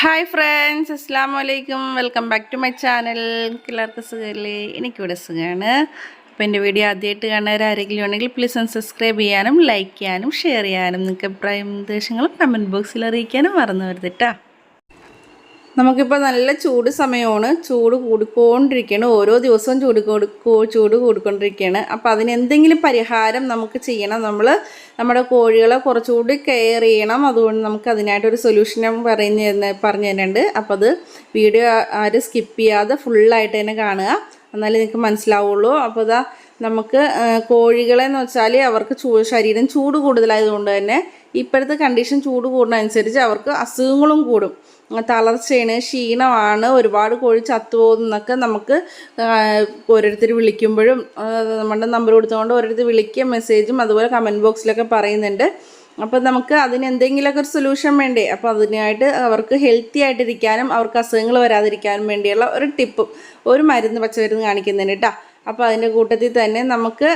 Hi friends അസ്സാം വലൈക്കും welcome back to my channel എല്ലാവർക്കും സുഖമല്ലേ എനിക്കിവിടെ സുഖമാണ് അപ്പോൾ എന്റെ വീഡിയോ ആദ്യമായിട്ട് കാണാൻ ആരെങ്കിലും ഉണ്ടെങ്കിൽ പ്ലീസ് ഒന്ന് സബ്സ്ക്രൈബ് ചെയ്യാനും ലൈക്ക് ചെയ്യാനും ഷെയർ ചെയ്യാനും നിങ്ങൾക്ക് അഭിപ്രായം നിർദ്ദേശങ്ങളും കമന്റ് ബോക്സിൽ അറിയിക്കാനും മറന്നു വരുത് കേട്ടോ നമുക്കിപ്പോൾ നല്ല ചൂട് സമയമാണ്. ചൂട് കൂടിക്കൊണ്ടിരിക്കുകയാണ് ഓരോ ദിവസവും ചൂട് കൊടുക്കോ ചൂട് കൂടിക്കൊണ്ടിരിക്കുകയാണ് അപ്പോൾ അതിന് എന്തെങ്കിലും പരിഹാരം നമുക്ക് ചെയ്യണം. നമ്മൾ നമ്മുടെ കോഴികളെ കുറച്ചുകൂടി കെയർ ചെയ്യണം. അതുകൊണ്ട് നമുക്ക് അതിനായിട്ടൊരു സൊല്യൂഷൻ പറഞ്ഞു തരുന്ന പറഞ്ഞു തരുന്നുണ്ട്. അപ്പോൾ അത് വീഡിയോ ആരും സ്കിപ്പ് ചെയ്യാതെ ഫുള്ളായിട്ട് തന്നെ കാണുക. എന്നാലേ നിങ്ങൾക്ക് മനസ്സിലാവുള്ളൂ. അപ്പോൾ ഇതാ നമുക്ക് കോഴികളെന്ന് വെച്ചാൽ അവർക്ക് ചൂ ശരീരം ചൂട് കൂടുതലായതുകൊണ്ട് തന്നെ ഇപ്പോഴത്തെ കണ്ടീഷൻ ചൂട് കൂടുന്നതനുസരിച്ച് അവർക്ക് അസുഖങ്ങളും കൂടും. തളർച്ചയാണ് ക്ഷീണമാണ് ഒരുപാട് കോഴി ചത്തുപോകുന്നൊക്കെ നമുക്ക് ഓരോരുത്തർ വിളിക്കുമ്പോഴും നമ്മുടെ നമ്പർ കൊടുത്തുകൊണ്ട് ഓരോരുത്തർ വിളിക്കുക മെസ്സേജും അതുപോലെ കമന്റ് ബോക്സിലൊക്കെ പറയുന്നുണ്ട്. അപ്പോൾ നമുക്ക് അതിന് എന്തെങ്കിലുമൊക്കെ ഒരു സൊല്യൂഷൻ വേണ്ടേ? അപ്പോൾ അതിനായിട്ട് അവർക്ക് ഹെൽത്തി ആയിട്ടിരിക്കാനും അവർക്ക് അസുഖങ്ങൾ വരാതിരിക്കാനും വേണ്ടിയുള്ള ഒരു ടിപ്പ് ഒരു മരുന്ന് പച്ചമരുന്ന് കാണിക്കുന്നുണ്ട് കേട്ടോ അപ്പോൾ അതിന്റെ കൂട്ടത്തിൽ തന്നെ നമുക്ക്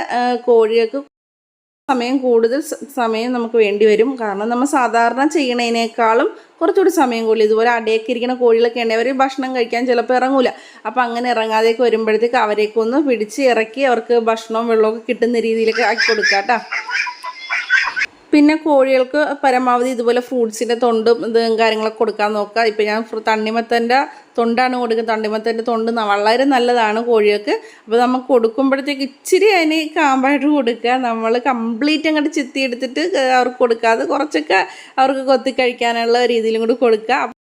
കോഴികൾക്ക് സമയം കൂടുതൽ സമയം നമുക്ക് വേണ്ടി വരും. കാരണം നമ്മൾ സാധാരണ ചെയ്യണതിനേക്കാളും കുറച്ചുകൂടി സമയം കൂടുതൽ ഇതുപോലെ അടയൊക്കെ ഇരിക്കുന്ന കോഴികളൊക്കെ ഉണ്ടെങ്കിൽ അവർ ഭക്ഷണം കഴിക്കാൻ ചിലപ്പോൾ ഇറങ്ങൂല. അപ്പോൾ അങ്ങനെ ഇറങ്ങാതെയൊക്കെ വരുമ്പോഴത്തേക്ക് അവരെയൊക്കെ ഒന്ന് പിടിച്ച് ഇറക്കി അവർക്ക് ഭക്ഷണവും വെള്ളമൊക്കെ കിട്ടുന്ന രീതിയിലൊക്കെ ആക്കി കൊടുക്കാം കേട്ടോ പിന്നെ കോഴികൾക്ക് പരമാവധി ഇതുപോലെ ഫ്രൂട്ട്സിന്റെ തൊണ്ടും ഇതും കാര്യങ്ങളൊക്കെ കൊടുക്കാൻ നോക്കുക. ഇപ്പം ഞാൻ തണ്ണിമത്തന്റെ തൊണ്ടാണ് കൊടുക്കുന്നത്. തണ്ണിമത്തന്റെ തൊണ്ട് വളരെ നല്ലതാണ് കോഴികൾക്ക്. അപ്പോൾ നമുക്ക് കൊടുക്കുമ്പോഴത്തേക്ക് ഇച്ചിരി അതിന് കാമ്പായിട്ട് കൊടുക്കുക. നമ്മൾ കംപ്ലീറ്റ് അങ്ങോട്ട് ചിത്തി എടുത്തിട്ട് അവർക്ക് കൊടുക്കാതെ കുറച്ചൊക്കെ അവർക്ക് കൊത്തി കഴിക്കാനുള്ള രീതിയിലും കൂടി കൊടുക്കുക.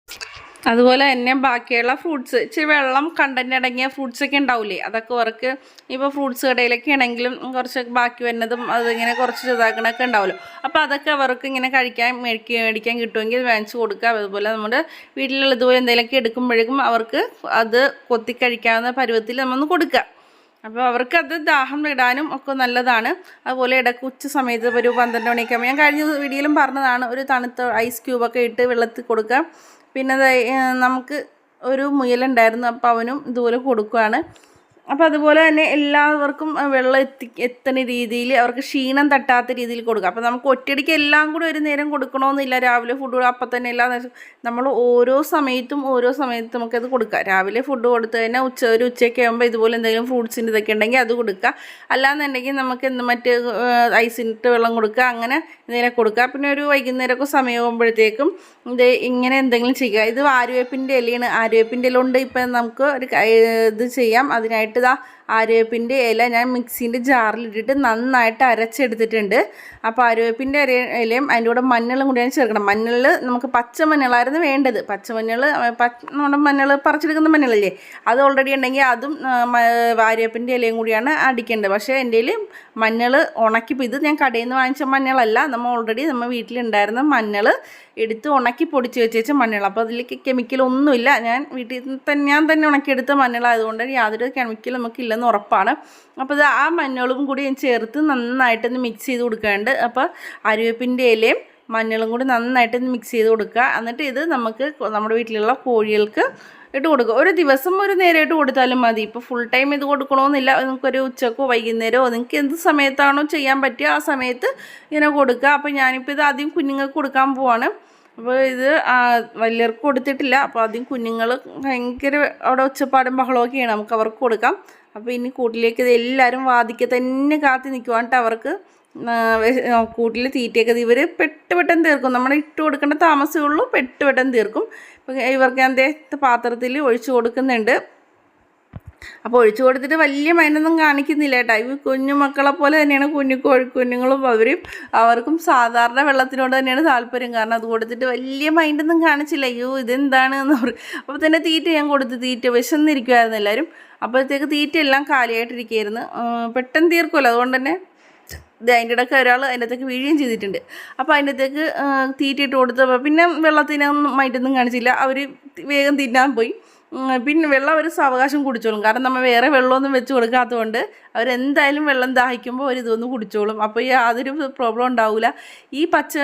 അതുപോലെ തന്നെ ബാക്കിയുള്ള ഫ്രൂട്ട്സ് ഇച്ചിരി വെള്ളം കണ്ടന്റ് അടങ്ങിയ ഫ്രൂട്ട്സ് ഒക്കെ ഉണ്ടാവില്ലേ അതൊക്കെ അവർക്ക് ഇപ്പോൾ ഫ്രൂട്ട്സ് കടയിലൊക്കെ ആണെങ്കിലും കുറച്ച് ബാക്കി വരുന്നതും അതിങ്ങനെ കുറച്ച് ചെറുതാക്കണൊക്കെ ഉണ്ടാവുമല്ലോ അപ്പോൾ അതൊക്കെ അവർക്ക് ഇങ്ങനെ കഴിക്കാൻ മേടിക്കുക മേടിക്കാൻ കിട്ടുമെങ്കിൽ വാങ്ങിച്ച് കൊടുക്കുക. അതുപോലെ നമ്മുടെ വീട്ടിലുള്ള ഇതുപോലെ എന്തെങ്കിലുമൊക്കെ എടുക്കുമ്പോഴേക്കും അവർക്ക് അത് കൊത്തി കഴിക്കാവുന്ന പരുവത്തിൽ നമ്മൊന്ന് കൊടുക്കുക. അപ്പോൾ അവർക്ക് അത് ദാഹം ഇടാനും ഒക്കെ നല്ലതാണ്. അതുപോലെ ഇടയ്ക്ക് ഉച്ച സമയത്ത് ഒരു പന്ത്രണ്ട് മണിയൊക്കെ ഞാൻ കഴിഞ്ഞ വീഡിയോയിലും പറഞ്ഞതാണ് ഒരു തണുത്ത ഐസ് ക്യൂബൊക്കെ ഇട്ട് വെള്ളത്തിൽ കൊടുക്കുക. പിന്നെ നമുക്ക് ഒരു മുയലുണ്ടായിരുന്നു അപ്പോൾ അവനും ഇതുപോലെ കൊടുക്കുകയാണ് അപ്പോൾ അതുപോലെ തന്നെ എല്ലാവർക്കും വെള്ളം എത്തി എത്തുന്ന രീതിയിൽ അവർക്ക് ക്ഷീണം തട്ടാത്ത രീതിയിൽ കൊടുക്കുക. അപ്പോൾ നമുക്ക് ഒറ്റയടിക്ക് എല്ലാം കൂടി ഒരു നേരം കൊടുക്കണമെന്നില്ല രാവിലെ ഫുഡ് അപ്പം തന്നെ എല്ലാ നമ്മൾ ഓരോ സമയത്തും ഓരോ സമയത്തും നമുക്കത് കൊടുക്കുക. രാവിലെ ഫുഡ് കൊടുത്ത് തന്നെ ഉച്ച ഒരു ഉച്ചയൊക്കെ ആകുമ്പോൾ ഇതുപോലെ എന്തെങ്കിലും ഫ്രൂട്ട്സിന്റെ ഇതൊക്കെ ഉണ്ടെങ്കിൽ അത് കൊടുക്കുക. അല്ലാന്നുണ്ടെങ്കിൽ നമുക്ക് എന്ത് മറ്റ് ഐസിനിട്ട് വെള്ളം കൊടുക്കുക അങ്ങനെ എന്തെങ്കിലും കൊടുക്കുക. പിന്നെ ഒരു വൈകുന്നേരമൊക്കെ സമയമാകുമ്പോഴത്തേക്കും ഇത് ഇങ്ങനെ എന്തെങ്കിലും ചെയ്യുക. ഇത് ആര്യവേപ്പിന്റെ ഇലയാണ്. ആര്യവേപ്പിന്റെ ഇല കൊണ്ട് ഇപ്പം നമുക്ക് ഒരു ഇത് ചെയ്യാം. അതിനായിട്ട് ഇതാ ആര്യവേപ്പിന്റെ ഇല ഞാൻ മിക്സീന്റെ ജാറിലിട്ടിട്ട് നന്നായിട്ട് അരച്ചെടുത്തിട്ടുണ്ട്. അപ്പോൾ ആര്യവേപ്പിന്റെ ഇല ഇലയും അതിന്റെ കൂടെ മഞ്ഞളും കൂടിയാണ് ചേർക്കണം. മഞ്ഞളിൽ നമുക്ക് പച്ച മഞ്ഞളായിരുന്നു വേണ്ടത്. പച്ച നമ്മുടെ മഞ്ഞൾ പറിച്ചെടുക്കുന്ന മഞ്ഞളല്ലേ? അത് ഓൾറെഡി ഉണ്ടെങ്കിൽ അതും ആര്യവേപ്പിന്റെ ഇലയും കൂടിയാണ് അടിക്കേണ്ടത്. പക്ഷേ എന്റെ മഞ്ഞൾ ഉണക്കി ഇത് ഞാൻ കടയിൽ നിന്ന് വാങ്ങിച്ച മഞ്ഞളല്ല. നമ്മൾ ഓൾറെഡി നമ്മൾ വീട്ടിലുണ്ടായിരുന്ന മഞ്ഞൾ എടുത്ത് ഉണക്കി പൊടിച്ച് വെച്ചേച്ച മഞ്ഞൾ അപ്പോൾ അതിലേക്ക് കെമിക്കലൊന്നുമില്ല ഞാൻ വീട്ടിൽ തന്നെ ഞാൻ തന്നെ ഉണക്കിയെടുത്ത മഞ്ഞളായതുകൊണ്ട് യാതൊരു കെമിക്കൽ നമുക്കില്ലെന്ന് ഉറപ്പാണ്. അപ്പോൾ ഇത് ആ മഞ്ഞളും കൂടി ഞാൻ ചേർത്ത് നന്നായിട്ടൊന്ന് മിക്സ് ചെയ്ത് കൊടുക്കാണ്ട് അപ്പോൾ അരുവേപ്പിന്റെ ഇലയും മഞ്ഞളും കൂടി നന്നായിട്ടൊന്ന് മിക്സ് ചെയ്ത് കൊടുക്കുക. എന്നിട്ട് ഇത് നമുക്ക് നമ്മുടെ വീട്ടിലുള്ള കോഴികൾക്ക് ഇട്ട് കൊടുക്കുക. ഒരു ദിവസം ഒരു നേരമായിട്ട് കൊടുത്താലും മതി. ഇപ്പോൾ ഫുൾ ടൈം ഇത് കൊടുക്കണമെന്നില്ല നിങ്ങൾക്കൊരു ഉച്ചക്കോ വൈകുന്നേരമോ നിങ്ങൾക്ക് എന്ത് സമയത്താണോ ചെയ്യാൻ പറ്റുക ആ സമയത്ത് ഇങ്ങനെ കൊടുക്കുക. അപ്പോൾ ഞാനിപ്പോൾ ഇത് ആദ്യം കുഞ്ഞുങ്ങൾക്ക് കൊടുക്കാൻ പോവാണ്. അപ്പോൾ ഇത് വലിയവർക്ക് കൊടുത്തിട്ടില്ല. അപ്പോൾ ആദ്യം കുഞ്ഞുങ്ങൾ ഭയങ്കര അവിടെ ഒച്ചപ്പാടും ബഹളമൊക്കെയാണ് നമുക്ക് അവർക്ക് കൊടുക്കാം. അപ്പോൾ ഇനി കൂട്ടിലേക്ക് എല്ലാവരും വാദിക്ക തന്നെ കാത്തി നിൽക്കുവാണ്ട് അവർക്ക്. കൂട്ടിൽ തീറ്റയൊക്കെ ഇവർ പെട്ട് പെട്ടെന്ന് തീർക്കും. നമ്മൾ ഇട്ട് കൊടുക്കേണ്ട താമസമേ ഉള്ളൂ പെട്ട് പെട്ടെന്ന് തീർക്കും. ഇവർക്ക് എന്തേ പാത്രത്തിൽ ഒഴിച്ചു കൊടുക്കുന്നുണ്ട്. അപ്പോൾ ഒഴിച്ചു കൊടുത്തിട്ട് വലിയ മൈനൊന്നും കാണിക്കുന്നില്ല കേട്ടോ. ഈ കുഞ്ഞു മക്കളെ പോലെ തന്നെയാണ് കുഞ്ഞു കുഞ്ഞുങ്ങളും അവരും അവർക്കും സാധാരണ വെള്ളത്തിനോട് തന്നെയാണ് താല്പര്യം. കാരണം അത് കൊടുത്തിട്ട് വലിയ മൈൻഡൊന്നും കാണിച്ചില്ല. അയ്യോ ഇതെന്താണ് എന്ന് പറയും അപ്പോൾ തന്നെ തീറ്റ ഞാൻ കൊടുത്ത്. തീറ്റ വിശന്നിരിക്കുമായിരുന്നു എല്ലാവരും അപ്പോഴത്തേക്ക് തീറ്റ എല്ലാം കാലിയായിട്ടിരിക്കുകയായിരുന്നു. പെട്ടെന്ന് തീർക്കുമല്ലോ അതുകൊണ്ട് തന്നെ അതിന്റെ ഇടയ്ക്ക് ഒരാൾ അതിന്റെ അകത്തേക്ക് വീഴുകയും ചെയ്തിട്ടുണ്ട്. അപ്പോൾ അതിന്റെ അകത്തേക്ക് തീറ്റ ഇട്ട് കൊടുത്തപ്പോൾ പിന്നെ വെള്ളത്തിനൊന്നും മൈറ്റൊന്നും കാണിച്ചില്ല. അവർ വേഗം തിന്നാൻ പോയി. പിന്നെ വെള്ളം അവർ സാവകാശം കുടിച്ചോളും. കാരണം നമ്മൾ വേറെ വെള്ളമൊന്നും വെച്ച് കൊടുക്കാത്തതുകൊണ്ട് അവരെന്തായാലും വെള്ളം ദാഹിക്കുമ്പോൾ അവർ ഇതൊന്ന് കുടിച്ചോളും. അപ്പോൾ യാതൊരു പ്രോബ്ലം ഉണ്ടാവില്ല ഈ പച്ച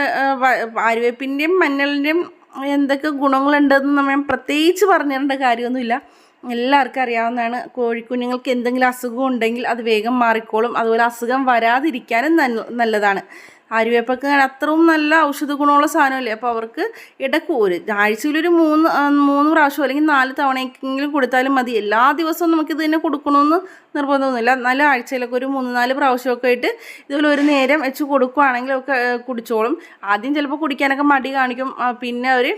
ആര്യവേപ്പിന്റെയും മഞ്ഞളിന്റെയും എന്തൊക്കെ ഗുണങ്ങളുണ്ടെന്ന് നമ്മൾ പ്രത്യേകിച്ച് പറഞ്ഞു തരേണ്ട കാര്യമൊന്നുമില്ല. എല്ലാവർക്കും അറിയാവുന്നതാണ്. കോഴിക്കുഞ്ഞുങ്ങൾക്ക് എന്തെങ്കിലും അസുഖം ഉണ്ടെങ്കിൽ അത് വേഗം മാറിക്കോളും. അതുപോലെ അസുഖം വരാതിരിക്കാനും നല്ലതാണ്. ആര്യവേപ്പൊക്കെ അത്രയും നല്ല ഔഷധ ഗുണമുള്ള സാധനമല്ലേ? അപ്പോൾ അവർക്ക് ഇടയ്ക്ക് ഒരു ആഴ്ചയിലൊരു മൂന്ന് മൂന്ന് പ്രാവശ്യം അല്ലെങ്കിൽ നാല് തവണയെങ്കിലും കൊടുത്താലും മതി. എല്ലാ ദിവസവും നമുക്കിത് തന്നെ കൊടുക്കണമെന്ന് നിർബന്ധമൊന്നുമില്ല നല്ല ആഴ്ചയിലൊക്കെ ഒരു മൂന്ന് നാല് പ്രാവശ്യമൊക്കെ ആയിട്ട് ഇതുപോലെ ഒരു നേരം വെച്ച് കൊടുക്കുകയാണെങ്കിൽ ഒക്കെ കുടിച്ചോളും. ആദ്യം ചിലപ്പോൾ കുടിക്കാനൊക്കെ മടി കാണിക്കും. പിന്നെ അവർ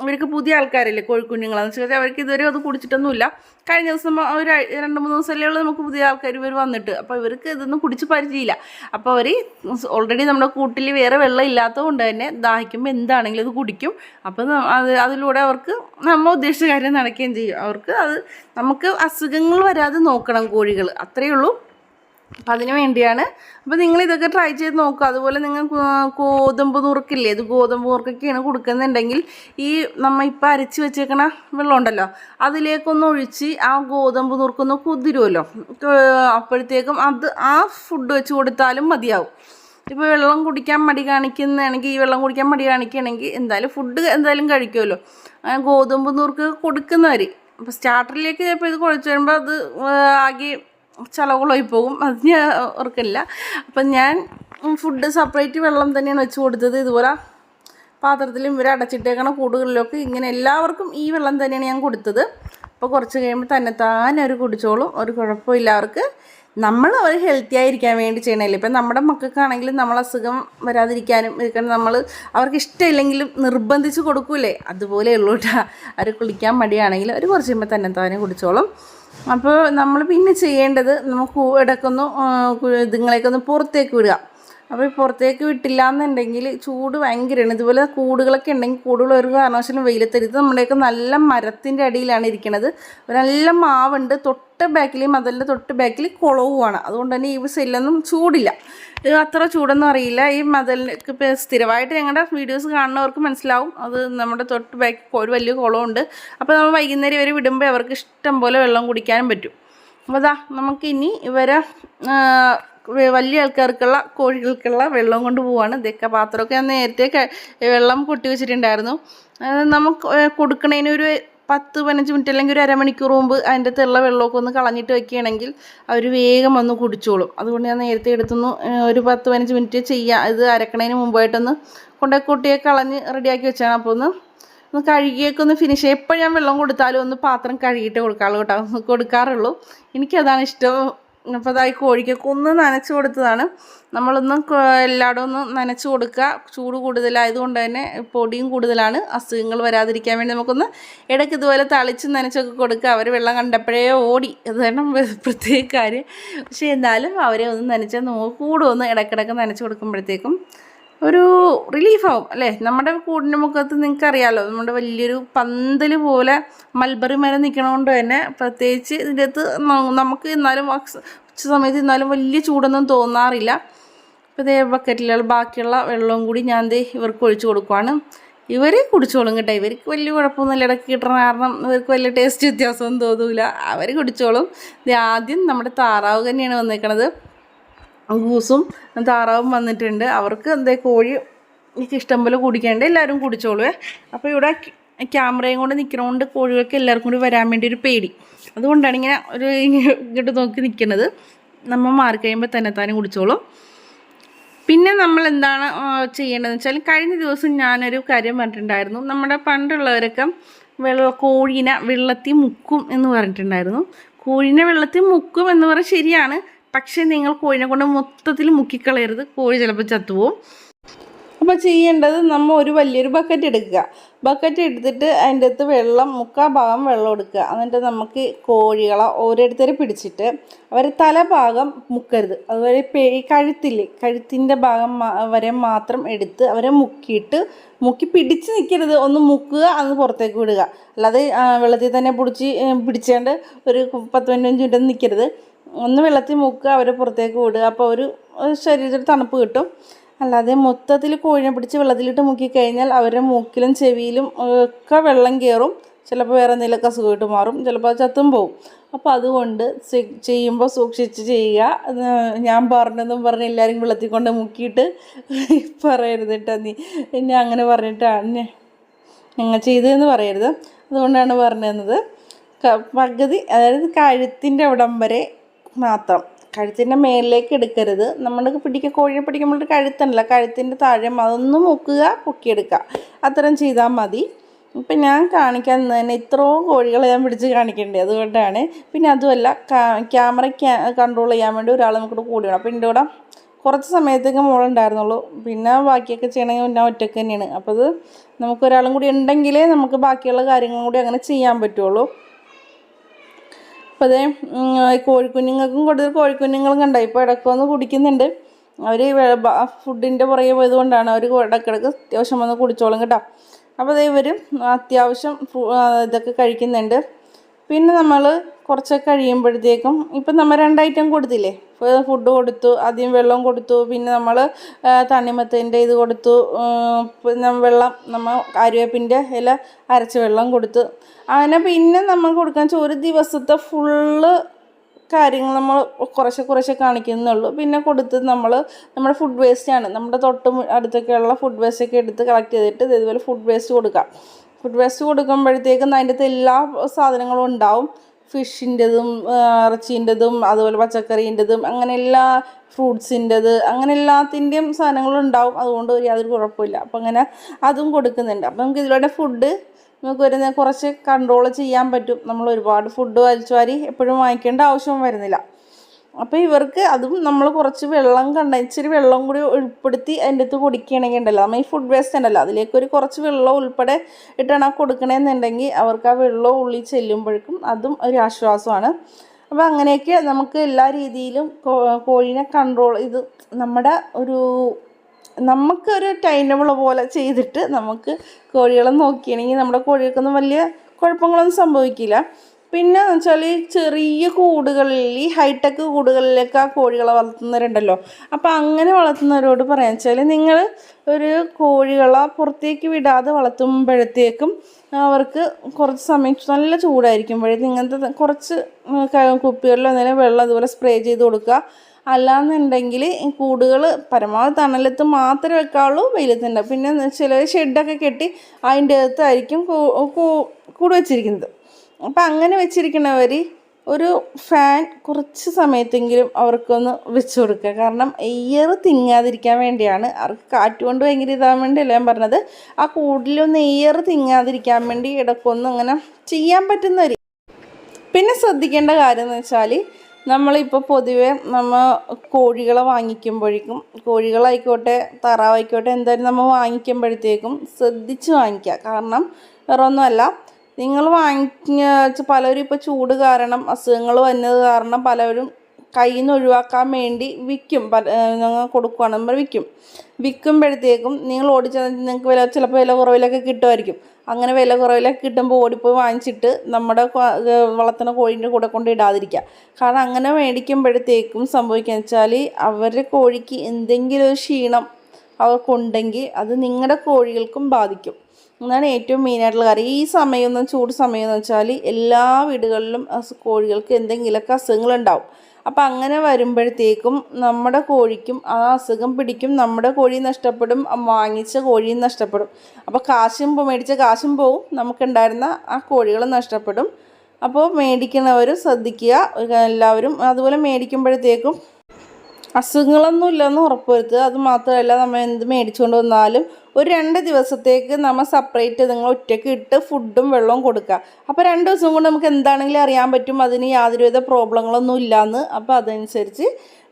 അവർക്ക് പുതിയ ആൾക്കാരല്ലേ കോഴിക്കുഞ്ഞുങ്ങളെന്ന് വെച്ചാൽ അവർക്ക് ഇതുവരെ അത് കുടിച്ചിട്ടൊന്നുമില്ല. കഴിഞ്ഞ ദിവസം ഒരു രണ്ട് മൂന്ന് ദിവസമല്ലേ ഉള്ളൂ നമുക്ക് പുതിയ ആൾക്കാർ ഇവർ വന്നിട്ട്. അപ്പോൾ ഇവർക്ക് ഇതൊന്നും കുടിച്ച് പരിചയമില്ല. അപ്പോൾ അവർ ഓൾറെഡി നമ്മുടെ കൂട്ടിൽ വേറെ വെള്ളം ഇല്ലാത്തത് കൊണ്ട് തന്നെ ദാഹിക്കുമ്പോൾ എന്താണെങ്കിലും അത് കുടിക്കും. അപ്പോൾ ന- അത് അതിലൂടെ അവർക്ക് നമ്മൾ ഉദ്ദേശിച്ച കാര്യം നടക്കുകയും ചെയ്യും. അവർക്ക് അത് നമുക്ക് അസുഖങ്ങൾ വരാതെ നോക്കണം കോഴികൾ. അത്രയേ ഉള്ളൂ. അപ്പം അതിന് വേണ്ടിയാണ്. അപ്പോൾ നിങ്ങൾ ഇതൊക്കെ ട്രൈ ചെയ്ത് നോക്കുക. അതുപോലെ നിങ്ങൾ ഗോതമ്പ് നുറുക്കില്ലേ ഇത് ഗോതമ്പ് നുറുക്കൊക്കെയാണ് കൊടുക്കുന്നുണ്ടെങ്കിൽ ഈ നമ്മൾ ഇപ്പം അരച്ച് വെച്ചേക്കണ വെള്ളം ഉണ്ടല്ലോ അതിലേക്കൊന്ന് ഒഴിച്ച് ആ ഗോതമ്പ് നുറുക്കൊന്ന് കുതിരുമല്ലോ അപ്പോഴത്തേക്കും അത് ആ ഫുഡ് വെച്ച് കൊടുത്താലും മതിയാവും. ഇപ്പോൾ വെള്ളം കുടിക്കാൻ മടി കാണിക്കുന്നതാണെങ്കിൽ ഈ വെള്ളം കുടിക്കാൻ മടി കാണിക്കുകയാണെങ്കിൽ എന്തായാലും ഫുഡ് എന്തായാലും കഴിക്കുമല്ലോ അങ്ങനെ ഗോതമ്പ് നുറുക്ക് കൊടുക്കുന്നവർ അപ്പോൾ സ്റ്റാർട്ടറിലേക്ക് ചിലപ്പോൾ ഇത് കുഴച്ച് വരുമ്പോൾ അത് ആകെ ചളകുളമായി പോകും. അത് ഞാൻ ഓർക്കില്ല. അപ്പം ഞാൻ ഫുഡ് സെപ്പറേറ്റ് വെള്ളം തന്നെയാണ് വെച്ച് കൊടുത്തത്. ഇതുപോലെ പാത്രത്തിലും ഇവർ അടച്ചിട്ടേക്കണ കൂടുകളിലൊക്കെ ഇങ്ങനെ എല്ലാവർക്കും ഈ വെള്ളം തന്നെയാണ് ഞാൻ കൊടുത്തത്. അപ്പോൾ കുറച്ച് കഴിയുമ്പോൾ തന്നെത്താനെ അവർ കുടിച്ചോളും. ഒരു കുഴപ്പമില്ല അവർക്ക്. നമ്മൾ അവർ ഹെൽത്തി ആയിരിക്കാൻ വേണ്ടി ചെയ്യണമല്ലേ ഇപ്പം നമ്മുടെ മക്കൾക്കാണെങ്കിലും നമ്മൾ അസുഖം വരാതിരിക്കാനും ഇരിക്കണം നമ്മൾ അവർക്ക് ഇഷ്ടമില്ലെങ്കിലും നിർബന്ധിച്ച് കൊടുക്കൂലേ? അതുപോലെ ഉള്ളൂട്ടാ അവർ കുളിക്കാൻ മടിയാണെങ്കിൽ അവർ കുറച്ച് കഴിയുമ്പോൾ തന്നെത്താനെ കുടിച്ചോളും. അപ്പോൾ നമ്മൾ പിന്നെ ചെയ്യേണ്ടത് നമുക്ക് ഇടയ്ക്കൊന്ന് ഇതുങ്ങളെയൊക്കെ ഒന്ന് പുറത്തേക്ക് വിടുക. അപ്പോൾ പുറത്തേക്ക് വിട്ടില്ല എന്നുണ്ടെങ്കിൽ ചൂട് ഭയങ്കരമാണ്. ഇതുപോലെ കൂടുകളൊക്കെ ഉണ്ടെങ്കിൽ കൂടുകൾ ഒരു കാരണവശാലും വെയിലത്തരുത്. നമ്മുടെയൊക്കെ നല്ല മരത്തിന്റെ അടിയിലാണ് ഇരിക്കുന്നത് നല്ല മാവുണ്ട്. തൊട്ട് ബാക്കിൽ മതലിന്റെ തൊട്ട് ബാക്കിൽ കുളവുമാണ്. അതുകൊണ്ട് തന്നെ ഈ സെല്ലൊന്നും ചൂടില്ല. അത്ര ചൂടൊന്നും അറിയില്ല. ഈ മതലിനൊക്കെ ഇപ്പോൾ സ്ഥിരമായിട്ട് ഞങ്ങളുടെ വീഡിയോസ് കാണുന്നവർക്ക് മനസ്സിലാവും. അത് നമ്മുടെ തൊട്ട് ബാക്ക് ഒരു വലിയ കുളമുണ്ട് അപ്പോൾ നമ്മൾ വൈകുന്നേരം ഇവർ വിടുമ്പോൾ അവർക്ക് ഇഷ്ടം പോലെ വെള്ളം കുടിക്കാനും പറ്റും. അപ്പോൾ അതാ നമുക്കിനി ഇവരെ വലിയ ആൾക്കാർക്കുള്ള കോഴികൾക്കുള്ള വെള്ളം കൊണ്ട് പോവാണ്. ഇതൊക്കെ പാത്രമൊക്കെ ഞാൻ നേരത്തെ വെള്ളം കൊട്ടി വെച്ചിട്ടുണ്ടായിരുന്നു. നമുക്ക് കൊടുക്കണതിന് ഒരു പത്ത് പതിനഞ്ച് മിനിറ്റ് അല്ലെങ്കിൽ ഒരു അരമണിക്കൂർ മുമ്പ് അതിന്റെ തെള്ള വെള്ളമൊക്കെ ഒന്ന് കളഞ്ഞിട്ട് വെക്കുകയാണെങ്കിൽ അവർ വേഗം വന്ന് കുടിച്ചോളും. അതുകൊണ്ട് ഞാൻ നേരത്തെ എടുത്തുനിന്ന് ഒരു പത്ത് പതിനഞ്ച് മിനിറ്റ് ചെയ്യുക ഇത് അരക്കണതിന് മുമ്പായിട്ടൊന്ന് കൊണ്ടുപോയി കുട്ടിയെ കളഞ്ഞ് റെഡിയാക്കി വെച്ചാണ്. അപ്പോൾ ഒന്ന് ഒന്ന് കഴുകിയൊക്കെ ഒന്ന് ഫിനിഷ് എപ്പോൾ ഞാൻ വെള്ളം കൊടുത്താലും ഒന്ന് പാത്രം കഴുകിയിട്ട് കൊടുക്കാറുള്ളൂ കേട്ടോ. കൊടുക്കാറുള്ളൂ. എനിക്കതാണ് ഇഷ്ടം. അപ്പോൾ അതായി കോഴിക്കൊക്കെ ഒന്ന് നനച്ച് കൊടുത്തതാണ്. നമ്മളൊന്നും എല്ലായിടും ഒന്ന് നനച്ച് കൊടുക്കുക ചൂട് കൂടുതലായതുകൊണ്ട് തന്നെ പൊടിയും കൂടുതലാണ്. അസുഖങ്ങൾ വരാതിരിക്കാൻ വേണ്ടി നമുക്കൊന്ന് ഇടയ്ക്ക് ഇതുപോലെ തളിച്ച് നനച്ചൊക്കെ കൊടുക്കുക അവർ വെള്ളം കണ്ടപ്പോഴേ ഓടി. അത് വേ- പ്രത്യേക കാര്യം. പക്ഷേ എന്നാലും അവരെ ഒന്ന് നനച്ചാൽ നോക്കൂടൊന്ന് ഇടയ്ക്കിടയ്ക്ക് നനച്ച് കൊടുക്കുമ്പോഴത്തേക്കും ഒരു റിലീഫാവും അല്ലേ? നമ്മുടെ കൂടിന്റെ മുഖത്ത് നിങ്ങൾക്ക് അറിയാമല്ലോ നമ്മുടെ വലിയൊരു പന്തൽ പോലെ മൽബറി മരം നിൽക്കണതുകൊണ്ട് തന്നെ പ്രത്യേകിച്ച് ഇതിന്റെ അകത്ത് നമുക്ക് എന്നാലും ഉച്ച സമയത്ത് എന്നാലും വലിയ ചൂടൊന്നും തോന്നാറില്ല. ഇപ്പോൾ ഇതേ ബക്കറ്റിലുള്ള ബാക്കിയുള്ള വെള്ളവും കൂടി ഞാൻ ദേ ഇവർക്ക് ഒഴിച്ചു കൊടുക്കുവാണ്. ഇവർ കുടിച്ചോളും കേട്ടോ. ഇവർക്ക് വലിയ കുഴപ്പമൊന്നുമില്ല ഇടയ്ക്ക് കിട്ടണ കാരണം ഇവർക്ക് വലിയ ടേസ്റ്റ് വ്യത്യാസമൊന്നും തോന്നൂല. അവർ കുടിച്ചോളും. ആദ്യം നമ്മുടെ താറാവ് തന്നെയാണ് വന്നേക്കണത്. ഗൂസും താറാവും വന്നിട്ടുണ്ട്. അവർക്ക് എന്തേ കോഴി എനിക്ക് ഇഷ്ടം പോലെ കുടിക്കേണ്ട എല്ലാവരും കുടിച്ചോളൂ അപ്പോൾ ഇവിടെ ക്യ- ക്യാമറയും കൊണ്ട് നിൽക്കണോണ്ട് കോഴികൾക്ക് എല്ലാവർക്കും കൂടി വരാൻ വേണ്ടി ഒരു പേടി. അതുകൊണ്ടാണ് ഇങ്ങനെ ഒരു ഇങ്ങോട്ട് നോക്കി നിൽക്കുന്നത് നമ്മൾ മാറി കഴിയുമ്പോൾ തന്നെ താനും കുടിച്ചോളും. പിന്നെ നമ്മൾ എന്താണ് ചെയ്യേണ്ടതെന്ന് വെച്ചാൽ കഴിഞ്ഞ ദിവസം ഞാനൊരു കാര്യം പറഞ്ഞിട്ടുണ്ടായിരുന്നു. നമ്മുടെ പണ്ടുള്ളവരൊക്കെ വെള്ള കോഴീനെ വെള്ളത്തിൽ മുക്കും എന്ന് പറഞ്ഞിട്ടുണ്ടായിരുന്നു. കോഴീനെ വെള്ളത്തിൽ മുക്കും എന്ന് പറഞ്ഞാൽ ശരിയാണ്. പക്ഷേ നിങ്ങൾ കോഴിനെ കൊണ്ട് മൊത്തത്തിൽ മുക്കിക്കളയരുത്. കോഴി ചിലപ്പോൾ ചത്തുപോകും അപ്പോൾ ചെയ്യേണ്ടത് നമ്മൾ ഒരു വലിയൊരു ബക്കറ്റ് എടുക്കുക. ബക്കറ്റ് എടുത്തിട്ട് അതിന്റെ അകത്ത് വെള്ളം മുക്കാൽ ഭാഗം വെള്ളം എടുക്കുക. എന്നിട്ട് നമുക്ക് കോഴികളെ ഓരോരുത്തരെ പിടിച്ചിട്ട് അവർ തലഭാഗം മുക്കരുത്. അതുപോലെ പേ കഴുത്തില്ലേ? കഴുത്തിന്റെ ഭാഗം വരെ മാത്രം എടുത്ത് അവരെ മുക്കിയിട്ട് മുക്കി പിടിച്ച് നിൽക്കരുത് ഒന്ന് മുക്കുക അന്ന് പുറത്തേക്ക് വിടുക. അല്ലാതെ വെള്ളത്തിൽ തന്നെ പിടിച്ച് പിടിച്ചാണ്ട് ഒരു പത്ത് പതിനഞ്ച് മിനിറ്റ് നിൽക്കരുത് ഒന്ന് വെള്ളത്തിൽ മുക്കുക അവരെ പുറത്തേക്ക് വിടുക. അപ്പോൾ ഒരു ശരീരത്തിൽ തണുപ്പ് കിട്ടും. അല്ലാതെ മൊത്തത്തിൽ കോഴിനെ പിടിച്ച് വെള്ളത്തിലിട്ട് മുക്കിക്കഴിഞ്ഞാൽ അവരുടെ മൂക്കിലും ചെവിയിലും ഒക്കെ വെള്ളം കയറും ചിലപ്പോൾ വേറെ എന്തെങ്കിലുമൊക്കെ അസുഖമായിട്ട് മാറും. ചിലപ്പോൾ ചത്തും പോവും. അപ്പോൾ അതുകൊണ്ട് ചെയ്യുമ്പോൾ സൂക്ഷിച്ച് ചെയ്യുക. ഞാൻ പറഞ്ഞതും പറഞ്ഞ് എല്ലാവരും വെള്ളത്തിൽ കൊണ്ട് മുക്കിയിട്ട് പറയരുത് കേട്ടോ നീ. എന്നെ അങ്ങനെ പറഞ്ഞിട്ടാണ് ഞങ്ങൾ ചെയ്തതെന്ന് പറയരുത്. അതുകൊണ്ടാണ് പറഞ്ഞു തന്നത് പകുതി അതായത് കഴുത്തിന്റെ അവിടം വരെ മാത്രം. കഴുത്തിന്റെ മേലിലേക്ക് എടുക്കരുത്. നമ്മൾ പിടിക്കുക കോഴിയെ പിടിക്കുമ്പോൾ കഴുത്തല്ല. കഴുത്തിന്റെ താഴെ അതൊന്ന് മുക്കുക പൊക്കിയെടുക്കുക. അത്തരം ചെയ്താൽ മതി. ഇപ്പം ഞാൻ കാണിക്കാൻ തന്നെ ഇത്രയും കോഴികളെ ഞാൻ പിടിച്ച് കാണിക്കേണ്ടത് അതുകൊണ്ടാണ്. പിന്നെ അതുമല്ല ക്യാമറ കൺട്രോൾ ചെയ്യാൻ വേണ്ടി ഒരാൾ നമുക്കിവിടെ കൂടി വേണം. അപ്പം എന്റെ കൂടെ കുറച്ച് സമയത്തേക്ക് മോളുണ്ടായിരുന്നുള്ളൂ പിന്നെ ബാക്കിയൊക്കെ ചെയ്യണമെങ്കിൽ ഞാൻ ഒറ്റയ്ക്ക് തന്നെയാണ്. അപ്പോൾ അത് നമുക്കൊരാളും കൂടി ഉണ്ടെങ്കിലേ നമുക്ക് ബാക്കിയുള്ള കാര്യങ്ങളും കൂടി അങ്ങനെ ചെയ്യാൻ പറ്റുള്ളൂ. അപ്പോൾ അതേ കോഴിക്കുഞ്ഞുങ്ങൾക്കും കൂടുതൽ കോഴിക്കുഞ്ഞുങ്ങളും കണ്ട ഇപ്പോൾ ഇടയ്ക്ക് വന്ന് കുടിക്കുന്നുണ്ട്. അവർ ഫുഡിന്റെ പുറകെ പോയതുകൊണ്ടാണ് അവർ ഇടയ്ക്കിടയ്ക്ക് അത്യാവശ്യം വന്ന് കുടിച്ചോളും കേട്ടോ. അപ്പോൾ അതേ ഇവർ അത്യാവശ്യം ഇതൊക്കെ കഴിക്കുന്നുണ്ട്. പിന്നെ നമ്മൾ കുറച്ചൊക്കെ കഴിയുമ്പോഴത്തേക്കും ഇപ്പം നമ്മൾ രണ്ട് ഐറ്റം കൊടുത്തില്ലേ? ഫുഡ് കൊടുത്തു ആദ്യം വെള്ളം കൊടുത്തു പിന്നെ നമ്മൾ തണ്ണിമത്തന്റെ ഇത് കൊടുത്തു പിന്നെ വെള്ളം നമ്മൾ കാര്യവേപ്പിന്റെ ഇല അരച്ച വെള്ളം കൊടുത്തു. അങ്ങനെ പിന്നെ നമ്മൾ കൊടുക്കാൻ ഒരു ദിവസത്തെ ഫുള്ള് കാര്യങ്ങൾ നമ്മൾ കുറേശ്ശെ കുറേശ്ശെ കാണിക്കുന്നുള്ളൂ. പിന്നെ കൊടുത്ത് നമ്മൾ നമ്മുടെ ഫുഡ് വേസ്റ്റാണ് നമ്മുടെ തൊട്ട് അടുത്തൊക്കെയുള്ള ഫുഡ് വേസ്റ്റൊക്കെ എടുത്ത് കളക്ട് ചെയ്തിട്ട് ഇതേപോലെ ഫുഡ് വേസ്റ്റ് കൊടുക്കാം. ഫുഡ് വേസ്റ്റ് കൊടുക്കുമ്പോഴത്തേക്കും അതിന്റെ എല്ലാ സാധനങ്ങളും ഉണ്ടാവും. ഫിഷിന്റെതും ഇറച്ചീന്റെതും അതുപോലെ പച്ചക്കറീന്റെതും അങ്ങനെ എല്ലാ ഫ്രൂട്ട്സിന്റെത് അങ്ങനെ എല്ലാത്തിന്റെയും സാധനങ്ങളും ഉണ്ടാവും അതുകൊണ്ട് യാതൊരു കുഴപ്പമില്ല. അപ്പം അങ്ങനെ അതും കൊടുക്കുന്നുണ്ട്. അപ്പം നമുക്ക് ഇതിലൂടെ ഫുഡ് നമുക്ക് വരുന്ന കുറച്ച് കൺട്രോൾ ചെയ്യാൻ പറ്റും. നമ്മൾ ഒരുപാട് ഫുഡ് വലിച്ചു വാരി എപ്പോഴും വാങ്ങിക്കേണ്ട ആവശ്യം വരുന്നില്ല. അപ്പോൾ ഇവർക്ക് അതും നമ്മൾ കുറച്ച് വെള്ളം കണ്ട ഇച്ചിരി വെള്ളം കൂടി ഉൾപ്പെടുത്തി അതിന്റെ അകത്ത് കുടിക്കുകയാണെങ്കിൽ ഉണ്ടല്ലോ. നമ്മൾ ഈ ഫുഡ് വേസ്റ്റ് ഉണ്ടല്ലോ. അതിലേക്ക് ഒരു കുറച്ച് വെള്ളം ഉൾപ്പെടെ ഇട്ടാണ് കൊടുക്കണമെന്നുണ്ടെങ്കിൽ അവർക്ക് ആ വെള്ളം ഉള്ളിൽ ചെല്ലുമ്പോഴേക്കും അതും ഒരു ആശ്വാസമാണ്. അപ്പോൾ അങ്ങനെയൊക്കെ നമുക്ക് എല്ലാ രീതിയിലും കോഴിനെ കൺട്രോൾ ഇത് നമ്മുടെ ഒരു നമുക്കൊരു ടൈം ടേബിൾ പോലെ ചെയ്തിട്ട് നമുക്ക് കോഴികളെ നോക്കിയാണെങ്കിൽ നമ്മുടെ കോഴികൾക്കൊന്നും വലിയ കുഴപ്പങ്ങളൊന്നും സംഭവിക്കില്ല. പിന്നെ എന്ന് വെച്ചാൽ ചെറിയ കൂടുകളിൽ ഈ ഹൈടെക് കൂടുകളിലൊക്കെ ആ കോഴികളെ വളർത്തുന്നവരുണ്ടല്ലോ. അപ്പോൾ അങ്ങനെ വളർത്തുന്നവരോട് പറയാൻ വെച്ചാൽ നിങ്ങൾ ഒരു കോഴികളെ പുറത്തേക്ക് വിടാതെ വളർത്തുമ്പോഴത്തേക്കും അവർക്ക് കുറച്ച് സമയം നല്ല ചൂടായിരിക്കുമ്പോഴേക്കും ഇങ്ങനത്തെ കുറച്ച് കുപ്പികളിലോ എന്തെങ്കിലും വെള്ളം അതുപോലെ സ്പ്രേ ചെയ്ത് കൊടുക്കുക. അല്ലാന്നുണ്ടെങ്കിൽ കൂടുകൾ പരമാവധി തണലത്ത് മാത്രമേ വെക്കാവുള്ളൂ വെയിലത്തുണ്ട് പിന്നെ ചില ഷെഡൊക്കെ കെട്ടി അതിന്റെ അകത്തായിരിക്കും കൂട് വെച്ചിരിക്കുന്നത്. അപ്പം അങ്ങനെ വെച്ചിരിക്കുന്നവർ ഒരു ഫാൻ കുറച്ച് സമയത്തെങ്കിലും അവർക്കൊന്ന് വെച്ച് കൊടുക്കുക. കാരണം എയർ തിങ്ങാതിരിക്കാൻ വേണ്ടിയാണ്. അവർക്ക് കാറ്റ് കൊണ്ട് ഭയങ്കര ഇതാകാൻ വേണ്ടിയല്ല ഞാൻ പറഞ്ഞത്. ആ കൂടിലൊന്ന് എയർ തിങ്ങാതിരിക്കാൻ വേണ്ടി ഇടയ്ക്കൊന്നും അങ്ങനെ ചെയ്യാൻ പറ്റുന്ന ഒരു പിന്നെ ശ്രദ്ധിക്കേണ്ട കാര്യം എന്ന് വെച്ചാൽ നമ്മളിപ്പോൾ പൊതുവേ നമ്മൾ കോഴികളെ വാങ്ങിക്കുമ്പോഴേക്കും കോഴികളായിക്കോട്ടെ താറാവായിക്കോട്ടെ എന്തായാലും നമ്മൾ വാങ്ങിക്കുമ്പോഴത്തേക്കും ശ്രദ്ധിച്ച് വാങ്ങിക്കുക. കാരണം വേറെ ഒന്നുമല്ല നിങ്ങൾ വാങ്ങിച്ച പലരും ഇപ്പോൾ ചൂട് കാരണം അസുഖങ്ങൾ വന്നത് കാരണം പലരും കയ്യിൽ നിന്ന് ഒഴിവാക്കാൻ വേണ്ടി വിൽക്കും. പല ഞങ്ങൾ കൊടുക്കുകയാണ് നമ്മൾ വിൽക്കും. വിൽക്കുമ്പോഴത്തേക്കും നിങ്ങൾ ഓടിച്ച നിങ്ങൾക്ക് വില ചിലപ്പോൾ വില കുറവിലൊക്കെ കിട്ടുമായിരിക്കും. അങ്ങനെ വില കുറവിലൊക്കെ കിട്ടുമ്പോൾ ഓടിപ്പോയി വാങ്ങിച്ചിട്ട് നമ്മുടെ വളർത്തുന്ന കോഴീന്റെ കൂടെ കൊണ്ട് ഇടാതിരിക്കുക. കാരണം അങ്ങനെ മേടിക്കുമ്പോഴത്തേക്കും സംഭവിക്കുക വെച്ചാൽ അവരുടെ കോഴിക്ക് എന്തെങ്കിലും ഒരു ക്ഷീണം അവർക്കുണ്ടെങ്കിൽ അത് നിങ്ങളുടെ കോഴികൾക്കും ബാധിക്കും. എന്നാണ് ഏറ്റവും മെയിനായിട്ടുള്ള കാര്യം. ഈ സമയം ചൂട് സമയം എന്ന് വെച്ചാൽ എല്ലാ വീടുകളിലും കോഴികൾക്ക് എന്തെങ്കിലുമൊക്കെ അസുഖങ്ങളുണ്ടാവും. അപ്പം അങ്ങനെ വരുമ്പോഴത്തേക്കും നമ്മുടെ കോഴിക്കും ആ അസുഖം പിടിക്കും. നമ്മുടെ കോഴി നഷ്ടപ്പെടും. വാങ്ങിച്ച കോഴിയും നഷ്ടപ്പെടും. അപ്പോൾ കാശും മേടിച്ച കാശും പോവും. നമുക്കുണ്ടായിരുന്ന ആ കോഴികളും നഷ്ടപ്പെടും. അപ്പോൾ മേടിക്കുന്നവരും ശ്രദ്ധിക്കുക. എല്ലാവരും അതുപോലെ മേടിക്കുമ്പോഴത്തേക്കും അസുഖങ്ങളൊന്നും ഇല്ലെന്ന് ഉറപ്പുവരുത്തുക. അത് മാത്രമല്ല നമ്മൾ എന്ത് മേടിച്ചുകൊണ്ട് വന്നാലും ഒരു രണ്ട് ദിവസത്തേക്ക് നമ്മൾ സെപ്പറേറ്റ് നിങ്ങൾ ഒറ്റയ്ക്ക് ഇട്ട് ഫുഡും വെള്ളവും കൊടുക്കുക. അപ്പോൾ രണ്ട് ദിവസം കൊണ്ട് നമുക്ക് എന്താണെങ്കിലും അറിയാൻ പറ്റും. അതിന് യാതൊരുവിധ പ്രോബ്ലങ്ങളൊന്നും ഇല്ലയെന്ന് അപ്പോൾ അതനുസരിച്ച്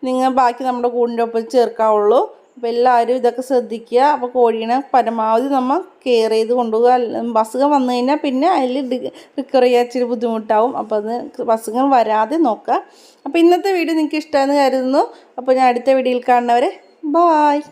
നിങ്ങൾ ബാക്കി നമ്മുടെ കൂടിന്റെ ഒപ്പം ചേർക്കാവുള്ളൂ. അപ്പോൾ എല്ലാവരും ഇതൊക്കെ ശ്രദ്ധിക്കുക. അപ്പോൾ കോഴീനെ പരമാവധി നമ്മൾ കെയർ ചെയ്ത് കൊണ്ടുപോകുക അസുഖം വന്നു കഴിഞ്ഞാൽ പിന്നെ അതിൽ റിക്കവർ ചെയ്യാൻ ഇച്ചിരി ബുദ്ധിമുട്ടാവും. അപ്പോൾ അത് അസുഖങ്ങൾ വരാതെ നോക്കുക. അപ്പോൾ ഇന്നത്തെ വീഡിയോ നിങ്ങൾക്ക് ഇഷ്ടമാണെന്ന് കരുതുന്നു. അപ്പോൾ ഞാൻ അടുത്ത വീഡിയോയിൽ കാണുന്നവരെ ബായ്